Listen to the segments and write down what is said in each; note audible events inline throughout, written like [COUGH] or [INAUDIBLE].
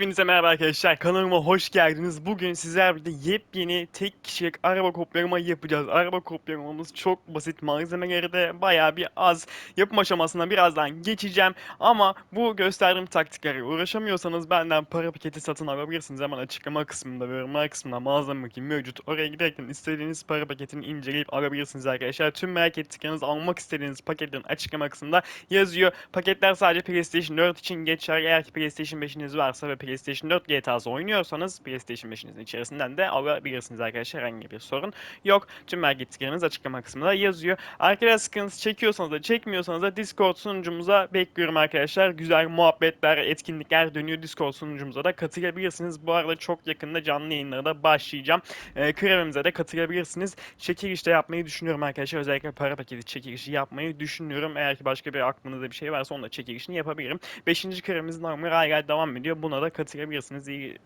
Hepinize merhaba arkadaşlar. Kanalıma hoş geldiniz. Bugün sizler birlikte yepyeni tek kişilik araba kopyalama yapacağız. Araba kopyalamamız çok basit. Malzemeleri de bayağı bir az. Yapım aşamasına birazdan geçeceğim. Ama bu gösterdiğim taktikleri uğraşamıyorsanız benden para paketi satın alabilirsiniz. Hemen açıklama kısmında ve yorumlar kısmında malzeme bakayım mevcut. Oraya giderken istediğiniz para paketini inceleyip alabilirsiniz arkadaşlar. Tüm merak ettiklerinizi almak istediğiniz paketlerin açıklama kısmında yazıyor. Paketler sadece PlayStation 4 için geçerli. Eğer ki PlayStation 5'iniz varsa ve PlayStation 4 GTA'sı oynuyorsanız PlayStation 5'inizin içerisinden de alabilirsiniz arkadaşlar. Herhangi bir sorun yok. Tüm merak ettikleriniz açıklama kısmında yazıyor. Arkadaşlar sıkıntısı çekiyorsanız da çekmiyorsanız da Discord sunucumuza bekliyorum arkadaşlar. Güzel muhabbetler, etkinlikler dönüyor Discord sunucumuza da katılabilirsiniz. Bu arada çok yakında canlı yayınlara da başlayacağım. Ee, kremimize de katılabilirsiniz. Çekiliş de yapmayı düşünüyorum arkadaşlar. Özellikle para paketi çekilişi yapmayı düşünüyorum. Eğer ki başka bir aklınızda bir şey varsa onun da çekilişini yapabilirim. Beşinci kremimiz normal hala devam ediyor. Buna da katılabilirsiniz. İyi,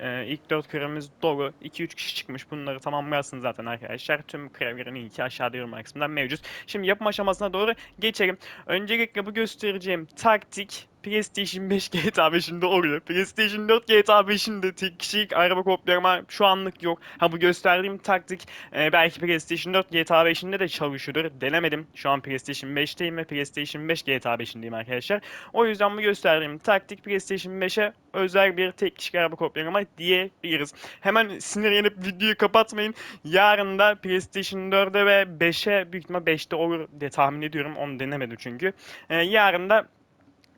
e, ilk 4 kremimiz dolu. 2-3 kişi çıkmış. Bunları tamamlarsınız zaten arkadaşlar. Tüm kremlerin ilki aşağıda yorum kısmından mevcut. Şimdi yapım aşamasına doğru geçelim. Öncelikle bu göstereceğim taktik PlayStation 5 [LAUGHS] GTA 5'inde oluyor. PlayStation 4 GTA 5'inde tek kişilik araba kopyalama şu anlık yok. Ha bu gösterdiğim taktik e, belki PlayStation 4 GTA 5'inde de çalışıyordur. Denemedim. Şu an PlayStation 5'teyim ve PlayStation 5 GTA 5'indeyim arkadaşlar. O yüzden bu gösterdiğim taktik PlayStation 5'e özel bir tek kişilik araba kopyalama diyebiliriz. Hemen sinir yenip videoyu kapatmayın. Yarın da PlayStation 4'e ve 5'e büyük ihtimal 5'te olur diye tahmin ediyorum. Onu denemedim çünkü. E, yarın da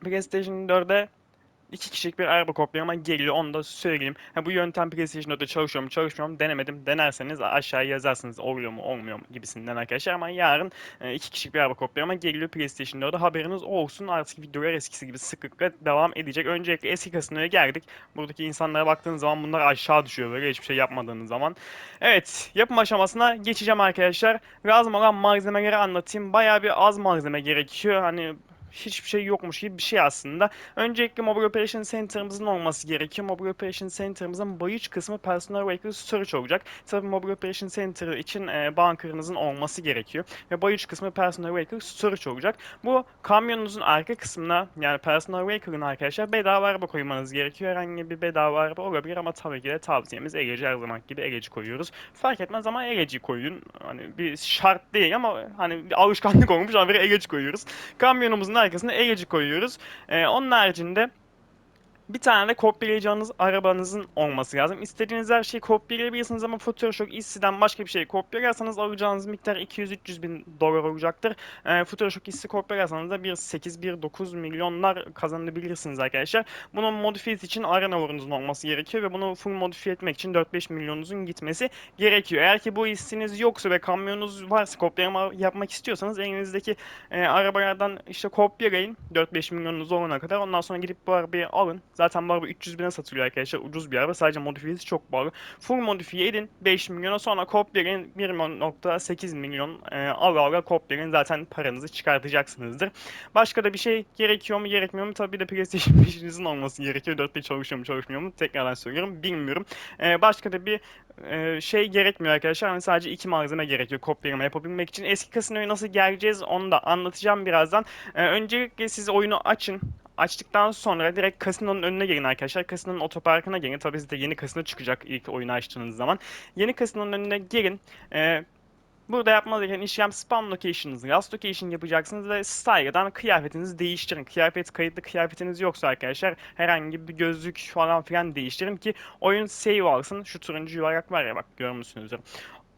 PlayStation 4'e iki kişilik bir araba kopyalama geliyor. Onu da söyleyeyim. Ha, bu yöntem PlayStation 4'te çalışıyor mu çalışmıyor mu denemedim. Denerseniz aşağıya yazarsınız oluyor mu olmuyor mu gibisinden arkadaşlar. Ama yarın e, iki kişilik bir araba kopyalama geliyor PlayStation 4'e. Haberiniz olsun. Artık videolar eskisi gibi sıklıkla devam edecek. Öncelikle eski kasinoya geldik. Buradaki insanlara baktığınız zaman bunlar aşağı düşüyor böyle hiçbir şey yapmadığınız zaman. Evet yapım aşamasına geçeceğim arkadaşlar. Lazım olan malzemeleri anlatayım. Bayağı bir az malzeme gerekiyor. Hani hiçbir şey yokmuş gibi bir şey aslında. Öncelikle Mobile Operation Center'ımızın olması gerekiyor. Mobile Operation Center'ımızın bayıç kısmı Personal Vehicle Storage olacak. Tabii Mobile Operation Center için e, bunker'ınızın olması gerekiyor. Ve bayıç kısmı Personal Vehicle Storage olacak. Bu kamyonunuzun arka kısmına yani Personal Vehicle'ın arkadaşlar bedava araba koymanız gerekiyor. Herhangi bir bedava araba olabilir ama tabii ki de tavsiyemiz Egeci her zaman gibi Egeci koyuyoruz. Fark etmez ama Egeci koyun. Hani bir şart değil ama hani bir alışkanlık olmuş ama bir Egeci koyuyoruz. Kamyonumuzun arkasına Egeci koyuyoruz. Ee, onun haricinde bir tane de kopyalayacağınız arabanızın olması lazım. İstediğiniz her şeyi kopyalayabilirsiniz ama Photoshop Issi'den başka bir şey kopyalarsanız alacağınız miktar 200-300 bin dolar olacaktır. E, Photoshop Issi kopyalarsanız da 1.8-1.9 milyonlar kazanabilirsiniz arkadaşlar. Bunun modifiyesi için arena orunuzun olması gerekiyor ve bunu full modifiye etmek için 4-5 milyonunuzun gitmesi gerekiyor. Eğer ki bu hissiniz yoksa ve kamyonunuz varsa kopyalama yapmak istiyorsanız elinizdeki e, arabalardan işte kopyalayın 4-5 milyonunuz olana kadar. Ondan sonra gidip bu arabayı alın. Zaten bu araba 300 bine satılıyor arkadaşlar. Ucuz bir araba. Sadece modifiyesi çok pahalı. Full modifiye edin 5 milyona sonra kopyalayın 1.8 milyon e, ala ala kopyalayın. Zaten paranızı çıkartacaksınızdır. Başka da bir şey gerekiyor mu gerekmiyor mu? Tabii de PlayStation [LAUGHS] 5'inizin olması gerekiyor. 4 çalışıyor mu çalışmıyor mu? Tekrardan söylüyorum. Bilmiyorum. E, başka da bir e, şey gerekmiyor arkadaşlar. Yani sadece iki malzeme gerekiyor kopyalama yapabilmek için. Eski kasinoya nasıl geleceğiz onu da anlatacağım birazdan. E, öncelikle siz oyunu açın. Açtıktan sonra direkt kasinonun önüne gelin arkadaşlar. Kasinonun otoparkına gelin. Tabii sizde yeni kasino çıkacak ilk oyunu açtığınız zaman. Yeni kasinonun önüne gelin. E, Burada yapmanız gereken işlem spam location'ınızı last location yapacaksınız ve style'dan kıyafetinizi değiştirin. Kıyafet kayıtlı kıyafetiniz yoksa arkadaşlar herhangi bir gözlük falan filan değiştirin ki oyun save alsın. Şu turuncu yuvarlak var ya bak görmüşsünüzdür.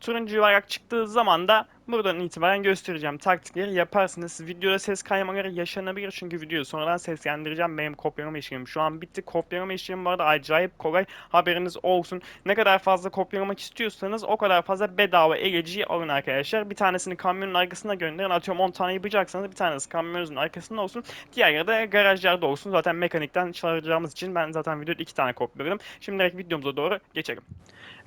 Turuncu yuvarlak çıktığı zaman da buradan itibaren göstereceğim taktikleri yaparsınız. Videoda ses kaymaları yaşanabilir çünkü videoyu sonradan seslendireceğim. Benim kopyalama işlemim şu an bitti. Kopyalama işlemi bu arada acayip kolay. Haberiniz olsun. Ne kadar fazla kopyalamak istiyorsanız o kadar fazla bedava eleciyi alın arkadaşlar. Bir tanesini kamyonun arkasına gönderin. Atıyorum 10 tane yapacaksanız bir tanesi kamyonunuzun arkasında olsun. Diğerleri de garajlarda olsun. Zaten mekanikten çağıracağımız için ben zaten videoda iki tane kopyaladım. Şimdi direkt videomuza doğru geçelim.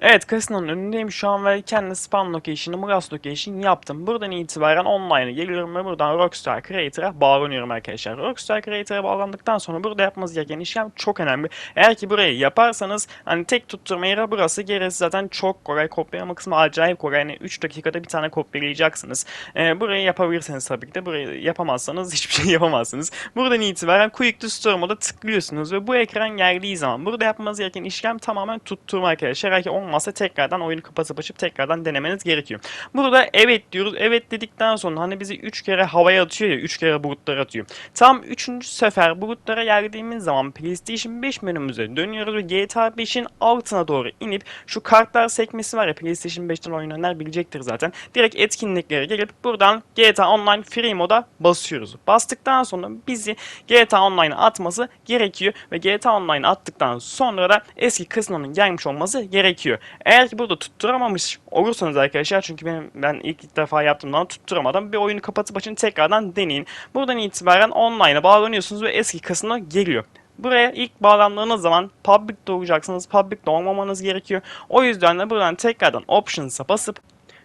Evet kasinonun önündeyim şu an ve kendi spam location'ımı last location yaptım. Buradan itibaren online'a geliyorum ve buradan Rockstar Creator'a bağlanıyorum arkadaşlar. Rockstar Creator'a bağlandıktan sonra burada yapmanız gereken işlem çok önemli. Eğer ki burayı yaparsanız hani tek tutturma yeri burası. Gerisi zaten çok kolay. Kopyalama kısmı acayip kolay. Yani 3 dakikada bir tane kopyalayacaksınız. Ee, burayı yapabilirsiniz tabii ki de. Burayı yapamazsanız [LAUGHS] hiçbir şey yapamazsınız. Buradan itibaren Quick to Store moda tıklıyorsunuz ve bu ekran geldiği zaman burada yapmanız gereken işlem tamamen tutturma arkadaşlar. Eğer ki olmazsa tekrardan oyunu kapatıp açıp tekrardan denemeniz gerekiyor. Burada evet diyoruz. Evet dedikten sonra hani bizi 3 kere havaya atıyor ya 3 kere bulutlara atıyor. Tam 3. sefer bulutlara geldiğimiz zaman PlayStation 5 menümüze dönüyoruz ve GTA 5'in altına doğru inip şu kartlar sekmesi var ya PlayStation 5'ten oynayanlar bilecektir zaten. Direkt etkinliklere gelip buradan GTA Online Free moda basıyoruz. Bastıktan sonra bizi GTA Online'a atması gerekiyor ve GTA Online'a attıktan sonra da eski kısmının gelmiş olması gerekiyor. Eğer ki burada tutturamamış olursanız arkadaşlar çünkü benim ben ilk defa yaptığımdan tutturamadım bir oyunu kapatıp açın tekrardan deneyin. Buradan itibaren online'a bağlanıyorsunuz ve eski kısmına geliyor. Buraya ilk bağlandığınız zaman public'te olacaksınız. Public'te olmamanız gerekiyor. O yüzden de buradan tekrardan options'a basıp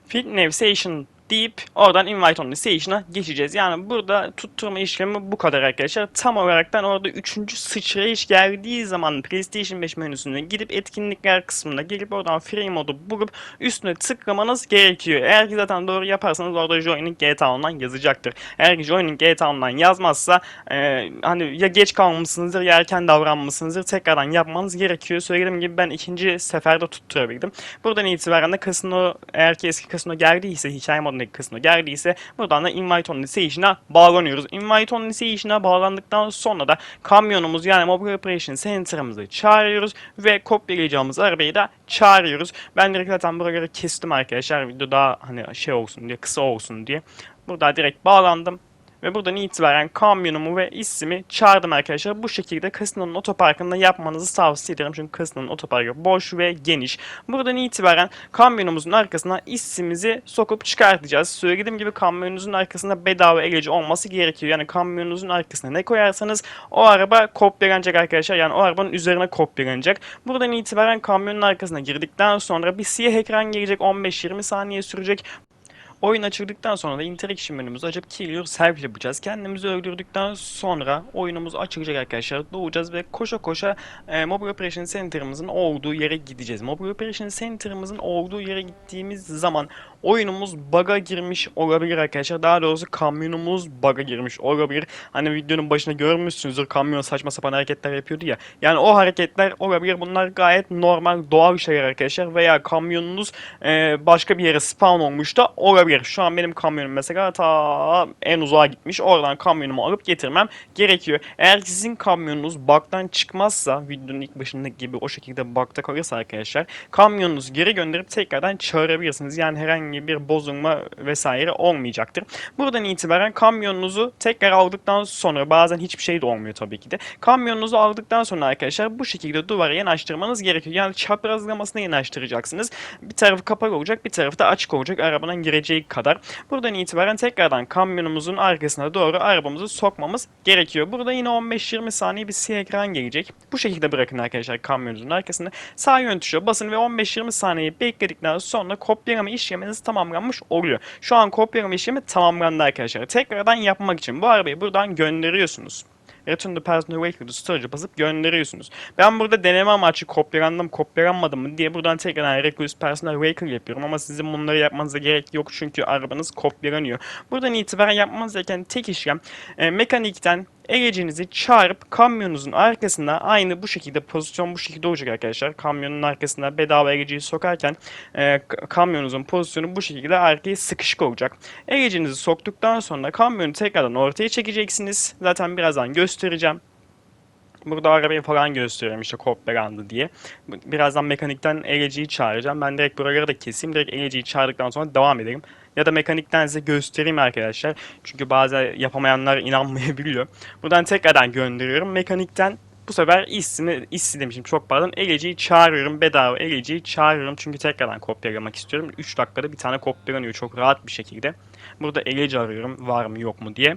Field Navigation deyip oradan invite only station'a geçeceğiz. Yani burada tutturma işlemi bu kadar arkadaşlar. Tam olaraktan orada 3. sıçrayış geldiği zaman PlayStation 5 menüsüne gidip etkinlikler kısmına gelip oradan free modu bulup üstüne tıklamanız gerekiyor. Eğer ki zaten doğru yaparsanız orada Joining GTA Online yazacaktır. Eğer ki Joining GTA Online yazmazsa e, hani ya geç kalmışsınızdır ya erken davranmışsınızdır tekrardan yapmanız gerekiyor. Söylediğim gibi ben ikinci seferde tutturabildim. Buradan itibaren de kasino eğer ki eski kasino geldiyse hikaye modundaki kasino geldiyse buradan da Invite Only Station'a bağlanıyoruz. Invite Only Station'a bağlandıktan sonra da kamyonumuz yani Mobile Operation Center'ımızı çağırıyoruz ve kopyalayacağımız arabayı da çağırıyoruz. Ben direkt zaten buraları kestim arkadaşlar. Video daha hani şey olsun diye kısa olsun diye. Burada direkt bağlandım. Ve buradan itibaren kamyonumu ve ismi çağırdım arkadaşlar. Bu şekilde Casino'nun otoparkında yapmanızı tavsiye ederim. Çünkü Casino'nun otoparkı boş ve geniş. Buradan itibaren kamyonumuzun arkasına ismimizi sokup çıkartacağız. Söylediğim gibi kamyonunuzun arkasında bedava eleci olması gerekiyor. Yani kamyonunuzun arkasına ne koyarsanız o araba kopyalanacak arkadaşlar. Yani o arabanın üzerine kopyalanacak. Buradan itibaren kamyonun arkasına girdikten sonra bir siyah ekran gelecek. 15-20 saniye sürecek. Oyun açıldıktan sonra da interaction menümüzü açıp kill yourself yapacağız. Kendimizi öldürdükten sonra oyunumuz açılacak arkadaşlar. Doğacağız ve koşa koşa e, Mobile Operation Center'ımızın olduğu yere gideceğiz. Mobile Operation Center'ımızın olduğu yere gittiğimiz zaman oyunumuz bug'a girmiş olabilir arkadaşlar. Daha doğrusu kamyonumuz bug'a girmiş olabilir. Hani videonun başında görmüşsünüzdür kamyon saçma sapan hareketler yapıyordu ya. Yani o hareketler olabilir. Bunlar gayet normal doğal şeyler arkadaşlar. Veya kamyonunuz e, başka bir yere spawn olmuş da olabilir. Şu an benim kamyonum mesela ta en uzağa gitmiş. Oradan kamyonumu alıp getirmem gerekiyor. Eğer sizin kamyonunuz bug'dan çıkmazsa videonun ilk başındaki gibi o şekilde bug'da kalırsa arkadaşlar kamyonunuzu geri gönderip tekrardan çağırabilirsiniz. Yani herhangi bir bozulma vesaire olmayacaktır. Buradan itibaren kamyonunuzu tekrar aldıktan sonra bazen hiçbir şey de olmuyor tabii ki de. Kamyonunuzu aldıktan sonra arkadaşlar bu şekilde duvara yanaştırmanız gerekiyor. Yani çaprazlamasına yanaştıracaksınız. Bir tarafı kapalı olacak bir tarafı da açık olacak arabanın gireceği kadar. Buradan itibaren tekrardan kamyonumuzun arkasına doğru arabamızı sokmamız gerekiyor. Burada yine 15-20 saniye bir siyah ekran gelecek. Bu şekilde bırakın arkadaşlar kamyonunuzun arkasında. Sağ yön tuşa basın ve 15-20 saniye bekledikten sonra kopyalama işleminiz tamamlanmış oluyor. Şu an kopyalama işlemi tamamlandı arkadaşlar. Tekrardan yapmak için bu arabayı buradan gönderiyorsunuz. Return the personal vehicle to storage'a basıp gönderiyorsunuz. Ben burada deneme amaçlı kopyalandım kopyalanmadım mı diye buradan tekrardan request personal vehicle yapıyorum ama sizin bunları yapmanıza gerek yok çünkü arabanız kopyalanıyor. Buradan itibaren yapmanız gereken tek işlem e, mekanikten Egecinizi çağırıp kamyonunuzun arkasına aynı bu şekilde pozisyon bu şekilde olacak arkadaşlar. Kamyonun arkasına bedava egeciyi sokarken e, kamyonunuzun pozisyonu bu şekilde arkaya sıkışık olacak. Egecinizi soktuktan sonra kamyonu tekrardan ortaya çekeceksiniz. Zaten birazdan göstereceğim. Burada arabayı falan gösteriyorum işte kopyalandı diye. Birazdan mekanikten egeciyi çağıracağım. Ben direkt buraları da keseyim. Direkt egeciyi çağırdıktan sonra devam edelim. Ya da mekanikten size göstereyim arkadaşlar. Çünkü bazen yapamayanlar [LAUGHS] inanmayabiliyor. Buradan tekrardan gönderiyorum. Mekanikten bu sefer ismi, ismi demişim çok pardon. Egeciyi çağırıyorum. Bedava Egeciyi çağırıyorum. Çünkü tekrardan kopyalamak istiyorum. 3 dakikada bir tane kopyalanıyor çok rahat bir şekilde. Burada Egeci arıyorum var mı yok mu diye.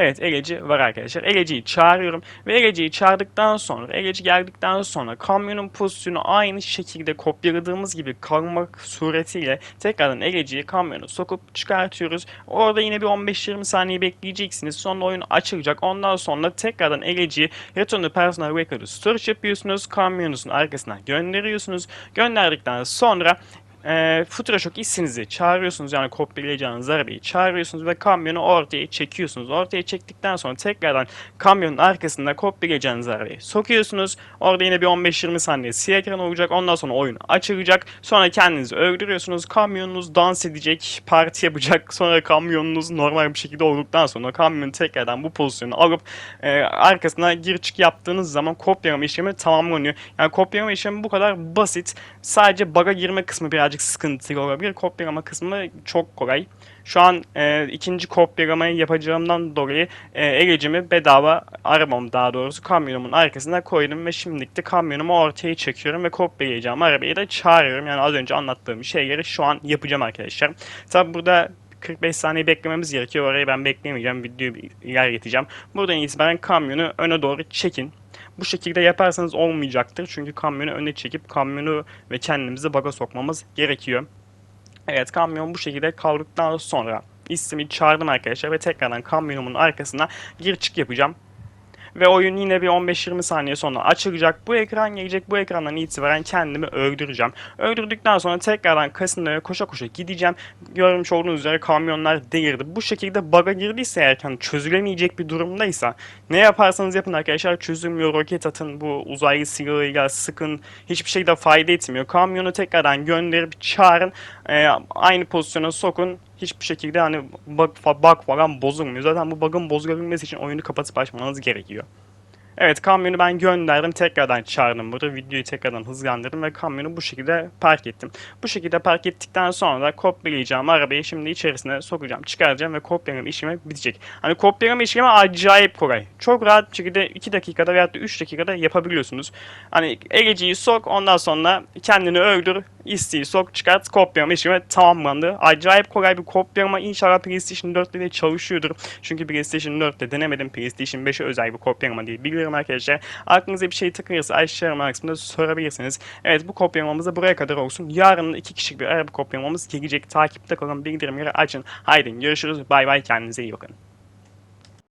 Evet Eleci var arkadaşlar. Eleci'yi çağırıyorum ve Eleci'yi çağırdıktan sonra Eleci geldikten sonra kamyonun pozisyonu aynı şekilde kopyaladığımız gibi kalmak suretiyle tekrardan Eleci'yi kamyona sokup çıkartıyoruz. Orada yine bir 15-20 saniye bekleyeceksiniz. Sonra oyun açılacak. Ondan sonra tekrardan Eleci'yi Return to Personal Record'u storage yapıyorsunuz. Kamyonunuzun arkasına gönderiyorsunuz. Gönderdikten sonra e, Futuroshock hissinizi çağırıyorsunuz yani kopyalayacağınız arabayı çağırıyorsunuz ve kamyonu ortaya çekiyorsunuz. Ortaya çektikten sonra tekrardan kamyonun arkasında kopyalayacağınız arabayı sokuyorsunuz. Orada yine bir 15-20 saniye siyah ekran olacak. Ondan sonra oyun açılacak. Sonra kendinizi öldürüyorsunuz. Kamyonunuz dans edecek, parti yapacak. [LAUGHS] Sonra kamyonunuz normal bir şekilde olduktan sonra kamyonu tekrardan bu pozisyonu alıp e, arkasına gir çık yaptığınız zaman kopyalama işlemi tamamlanıyor. Yani kopyalama işlemi bu kadar basit. Sadece bug'a girme kısmı birazcık sıkıntılı olabilir. Kopyalama kısmı çok kolay. Şu an e, ikinci kopyalamayı yapacağımdan dolayı e, elecimi bedava arabam daha doğrusu kamyonumun arkasına koydum ve şimdilik de kamyonumu ortaya çekiyorum ve kopyalayacağım arabayı da çağırıyorum. Yani az önce anlattığım şeyleri şu an yapacağım arkadaşlar. Tabi burada 45 saniye beklememiz gerekiyor. Orayı ben beklemeyeceğim. Videoyu ilerleteceğim. Buradan itibaren kamyonu öne doğru çekin. Bu şekilde yaparsanız olmayacaktır. Çünkü kamyonu öne çekip kamyonu ve kendimizi baga sokmamız gerekiyor. Evet kamyon bu şekilde kaldıktan sonra ismi çağırdım arkadaşlar ve tekrardan kamyonumun arkasına gir çık yapacağım. Ve oyun yine bir 15-20 saniye sonra açılacak. Bu ekran gelecek. Bu ekrandan itibaren kendimi öldüreceğim. Öldürdükten sonra tekrardan kasinoya koşa koşa gideceğim. Görmüş olduğunuz üzere kamyonlar delirdi. Bu şekilde bug'a girdiyse eğer yani çözülemeyecek bir durumdaysa ne yaparsanız yapın arkadaşlar çözülmüyor. Roket atın bu uzaylı silahıyla sıkın. Hiçbir şeyde fayda etmiyor. Kamyonu tekrardan gönderip çağırın. Ee, aynı pozisyona sokun hiçbir şekilde hani bug, bug falan bozulmuyor. Zaten bu bug'ın bozulabilmesi için oyunu kapatıp açmanız gerekiyor. Evet kamyonu ben gönderdim. Tekrardan çağırdım burada. Videoyu tekrardan hızlandırdım ve kamyonu bu şekilde park ettim. Bu şekilde park ettikten sonra da kopyalayacağım arabayı şimdi içerisine sokacağım, çıkaracağım ve kopyalama işlemi bitecek. Hani kopyalama işlemi acayip kolay. Çok rahat bir şekilde 2 dakikada veya 3 dakikada yapabiliyorsunuz. Hani eleciyi sok ondan sonra kendini öldür, isteği sok çıkart kopyalama işlemi tamamlandı. Acayip kolay bir kopyalama inşallah PlayStation 4'te de çalışıyordur. Çünkü PlayStation 4'te denemedim. PlayStation 5'e özel bir kopyalama değil. Biliyorum arkadaşlar. Aklınıza bir şey takılırsa aşağı yorumlar kısmında sorabilirsiniz. Evet bu kopyalamamız da buraya kadar olsun. Yarın iki kişilik bir araba kopyalamamız gelecek. Takipte kalın bildirimleri açın. Haydi görüşürüz. Bay bay kendinize iyi bakın.